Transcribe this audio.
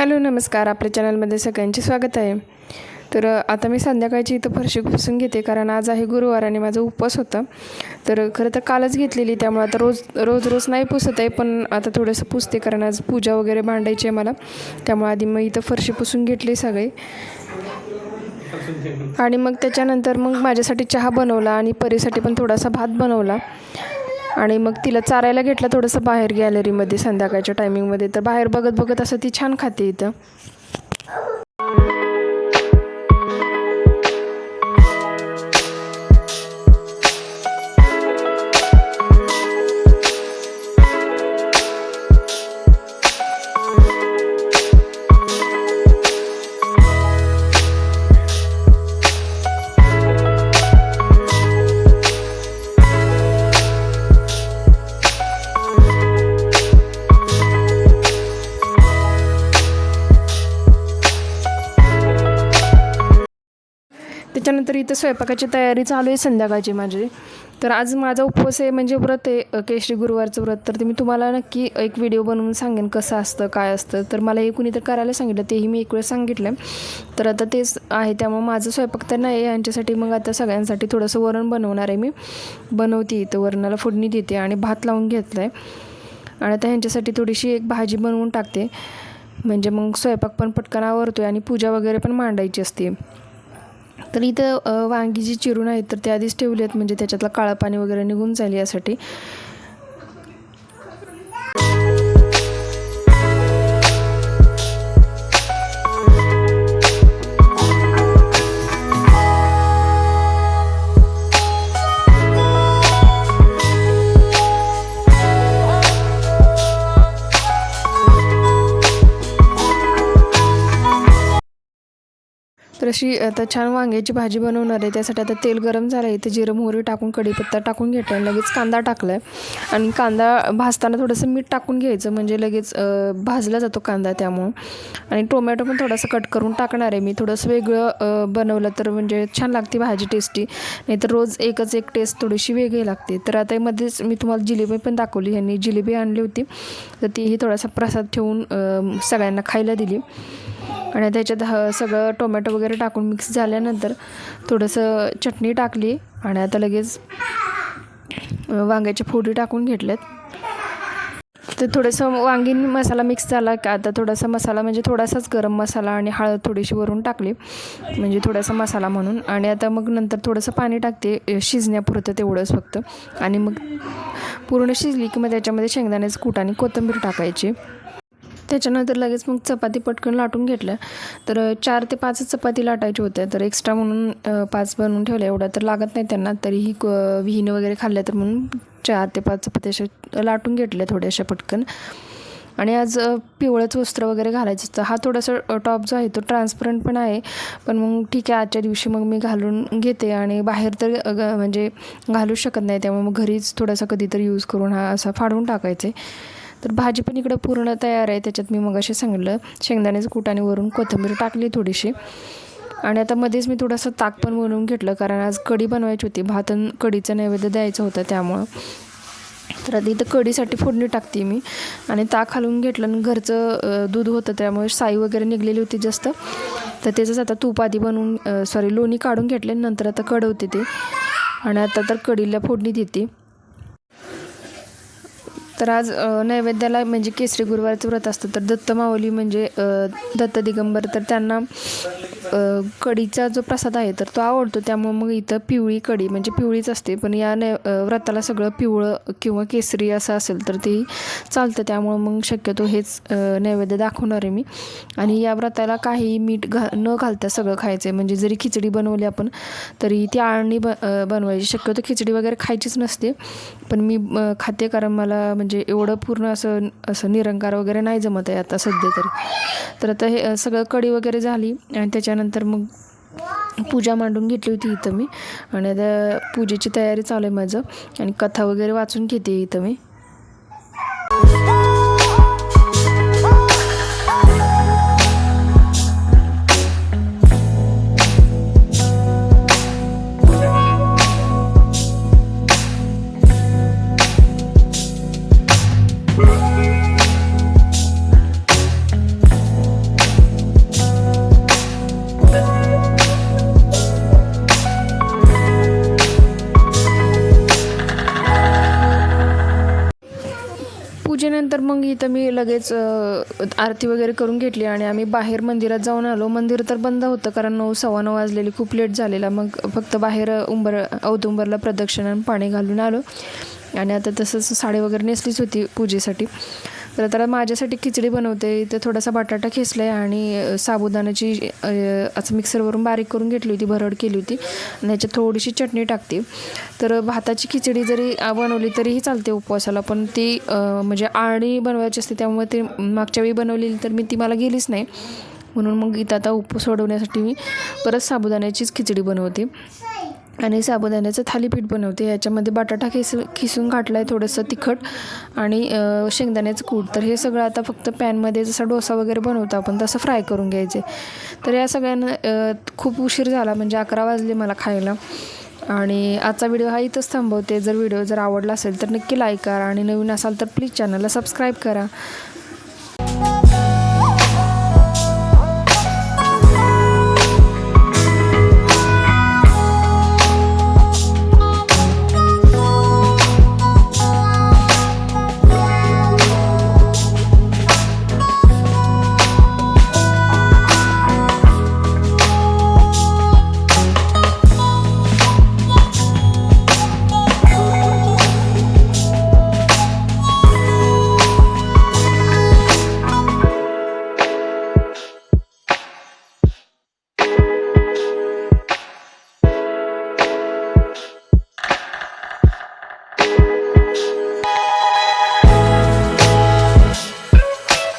Hello नमस्कार. आपल्या चॅनलमध्ये सगळ्यांचे स्वागत आहे. तर आता मी संध्याकाळची इथं फरशी पुसून घेते कारण आज आहे गुरुवार आणि माझा उपवास होता. तर खरं तर कालच घेतलेली त्यामुळे आता रोज रोज रोज नाही पुसत आहे पण आता थोडंसं पुसते कारण आज पूजा वगैरे भांडायची आहे मला. त्यामुळे आधी मग इथं फरशी पुसून घेतली सगळी. आणि मग त्याच्यानंतर मग माझ्यासाठी चहा बनवला आणि परीसाठी पण थोडासा भात बनवला. आणि मग तिला चारायला घेतलं थोडंसं बाहेर गॅलरीमध्ये संध्याकाळच्या टायमिंगमध्ये तर बाहेर बघत बघत असं ती छान खाते इथं. त्याच्यानंतर इथं स्वयंपाकाची तयारी चालू आहे संध्याकाळची माझी. तर आज माझा उपवास आहे म्हणजे व्रत आहे केशरी गुरुवारचं व्रत. तर ते मी तुम्हाला नक्की एक व्हिडिओ बनवून सांगेन कसं असतं काय असतं. तर मला हे कुणी तर करायला सांगितलं तेही मी एक वेळ सांगितलं. तर आता तेच आहे त्यामुळे माझं स्वयंपाक तर नाही आहे यांच्यासाठी मग आता सगळ्यांसाठी थोडंसं वरण बनवणार आहे मी. बनवते इथं वरणाला फोडणी देते आणि भात लावून घेतलं आहे आणि आता ह्यांच्यासाठी थोडीशी एक भाजी बनवून टाकते. म्हणजे मग स्वयंपाक पण पटकन आवरतो आहे आणि पूजा वगैरे पण मांडायची असते. तर इथं वांगी जी चिरून आहेत तर ते आधीच ठेवली आहेत. म्हणजे त्याच्यातलं काळं पाणी वगैरे निघून जाईल यासाठी. तर अशी आता छान वांग्याची भाजी बनवणार आहे. त्यासाठी आता तेल गरम झालं आहे ते जिरं मोहरी टाकून कढीपत्ता टाकून घेतला आणि लगेच कांदा टाकला आहे आणि कांदा भाजताना थोडंसं मीठ टाकून घ्यायचं. म्हणजे लगेच भाजला जातो कांदा त्यामुळं. आणि टोमॅटो पण थोडासा कट करून टाकणार आहे मी. थोडंसं वेगळं बनवलं तर म्हणजे छान लागते भाजी टेस्टी. नाहीतर रोज एकच एक टेस्ट थोडीशी वेगळी लागते. तर आता मध्येच मी तुम्हाला जिलेबी पण दाखवली. ह्यांनी जिलेबी आणली होती. तर तीही थोडासा प्रसाद ठेवून सगळ्यांना खायला दिली. आणि त्याच्यात ह सगळं टोमॅटो वगैरे टाकून मिक्स झाल्यानंतर थोडंसं चटणी टाकली आणि आता लगेच वांग्याच्या फोडी टाकून घेतल्यात. तर थोडंसं वांगी मसाला मिक्स झाला का आता थोडासा मसाला म्हणजे थोडासाच गरम मसाला आणि हळद थोडीशी वरून टाकली म्हणजे थोडासा मसाला म्हणून. आणि आता मग नंतर थोडंसं पाणी टाकते शिजण्यापुरतं तेवढंच फक्त. आणि मग पूर्ण शिजली की मग त्याच्यामध्ये शेंगदाण्याचं कूट आणि कोथिंबीर टाकायची. त्याच्यानंतर लगेच मग चपाती पटकन लाटून घेतल्या. तर चार ते पाचच चपाती लाटायच्या होत्या. तर एक्स्ट्रा म्हणून पाच बनवून ठेवल्या. एवढ्या तर लागत नाही त्यांना. तरीही क विहीन वगैरे खाल्ल्या तर म्हणून चार ते पाच चपाती अशा लाटून घेतल्या थोड्याशा पटकन. आणि आज पिवळंच वस्त्र वगैरे घालायचं असतं हा थोडासा टॉप जो आहे तो ट्रान्सपरंट पण आहे. पण मग ठीक आहे आजच्या दिवशी मग मी घालून घेते. आणि बाहेर तर ग- म्हणजे घालूच शकत नाही. त्यामुळे मग घरीच थोडासा कधीतरी यूज करून हा असा फाडून टाकायचे. तर भाजी पण इकडं पूर्ण तयार आहे. त्याच्यात मी मग असे सांगितलं शेंगदाण्याचं कूट आणि वरून कोथिंबीर टाकली थोडीशी. आणि आता मध्येच मी थोडंसं ताक पण बनवून घेतलं कारण आज कढी बनवायची होती. भात आणि कढीचं नैवेद्य द्यायचं होतं त्यामुळं. तर आधी इथं कढीसाठी फोडणी टाकते मी. आणि ताक हलवून घेतलं आणि घरचं दूध होतं त्यामुळे साई वगैरे निघलेली होती जास्त. तर त्याचंच आता तूप आधी बनवून सॉरी लोणी काढून घेतले नंतर आता कढवते ते. आणि आता तर कढीला फोडणी देते. तर आज नैवेद्याला म्हणजे केसरी गुरुवारचं व्रत असतं. तर दत्त माऊली म्हणजे दत्त दिगंबर. तर त्यांना कढीचा जो प्रसाद आहे तर तो आवडतो. त्यामुळे मग इथं पिवळी कढी म्हणजे पिवळीच असते. पण या नै व्रताला सगळं पिवळं किंवा केसरी असं असेल तर तेही चालतं. त्यामुळं मग शक्यतो हेच नैवेद्य दाखवणार आहे मी. आणि या व्रताला काही मीठ घा न घालता सगळं खायचं आहे म्हणजे जरी खिचडी बनवली आपण तरी ती आळणी ब बनवायची. शक्यतो खिचडी वगैरे खायचीच नसते. पण मी खाते कारण मला म्हणजे म्हणजे एवढं पूर्ण असं असं निरंकार वगैरे नाही जमत आहे आता सध्या तरी. तर आता हे सगळं कडी वगैरे झाली आणि त्याच्यानंतर मग पूजा मांडून घेतली होती इथं मी. आणि आता पूजेची तयारी चालू आहे माझं. आणि कथा वगैरे वाचून घेते इथं मी. पूजेनंतर मग इथं मी लगेच आरती वगैरे करून घेतली आणि आम्ही बाहेर मंदिरात जाऊन आलो. मंदिर तर बंद होतं कारण नऊ सव्वा नऊ वाजलेली खूप लेट झालेला. मग फक्त बाहेर उंबर औदुंबरला प्रदक्षिणा पाणी घालून आलो. आणि आता तसंच साडी वगैरे नेसलीच होती पूजेसाठी. तर आता माझ्यासाठी खिचडी बनवते. इथे थोडासा बटाटा खेचला आहे आणि साबुदाण्याची असं मिक्सरवरून बारीक करून घेतली होती भरड केली होती. आणि ह्याच्यात थोडीशी चटणी टाकते. तर भाताची खिचडी जरी बनवली तरीही चालते उपवासाला पण ती म्हणजे आळणी बनवायची असते त्यामुळे ते मागच्या वेळी बनवलेली तर मी ती मला गेलीच नाही. म्हणून मग इथं आता उप सोडवण्यासाठी मी परत साबुदाण्याचीच खिचडी बनवते. आणि साबुदाण्याचं थालीपीठ बनवते. याच्यामध्ये बटाटा खिस खिसून घातला आहे थोडंसं तिखट आणि शेंगदाण्याचं कूट. तर हे सगळं आता फक्त पॅनमध्ये जसा डोसा वगैरे बनवतो आपण तसं फ्राय करून घ्यायचे. तर या सगळ्यांना खूप उशीर झाला म्हणजे अकरा वाजले मला खायला. आणि आजचा व्हिडिओ हा इथंच थांबवते. जर व्हिडिओ जर आवडला असेल तर नक्की लाईक करा आणि नवीन असाल तर प्लीज चॅनलला सबस्क्राईब करा.